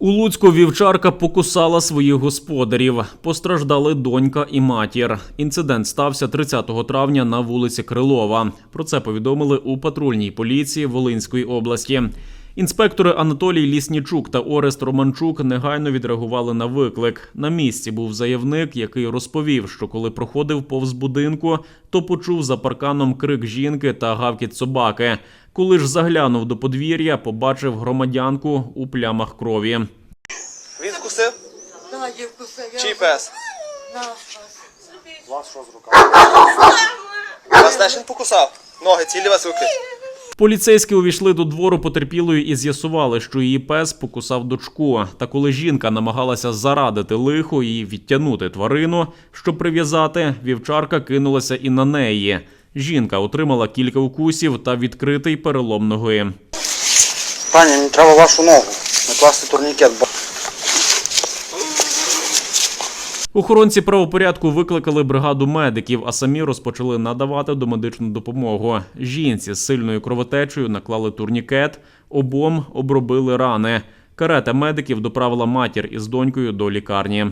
У Луцьку вівчарка покусала своїх господарів. Постраждали донька і матір. Інцидент стався 30 травня на вулиці Крилова. Про це повідомили у патрульній поліції Волинської області. Інспектори Анатолій Ліснічук та Орест Романчук негайно відреагували на виклик. На місці був заявник, який розповів, що коли проходив повз будинку, то почув за парканом крик жінки та гавкіт собаки. Коли ж заглянув до подвір'я, побачив громадянку у плямах крові. Він вкусив? Да, я Чий пес? Наш. Вас теж він покусав? Ноги, цілі вас руки. Поліцейські увійшли до двору потерпілої і з'ясували, що її пес покусав дочку. Та коли жінка намагалася зарадити лихо і відтягнути тварину, щоб прив'язати, вівчарка кинулася і на неї. Жінка отримала кілька укусів та відкритий перелом ноги. Пані, мені треба вашу ногу. Накласти турнікет. Охоронці правопорядку викликали бригаду медиків, а самі розпочали надавати домедичну допомогу. Жінці з сильною кровотечею наклали турнікет, обом обробили рани. Карета медиків доправила матір із донькою до лікарні.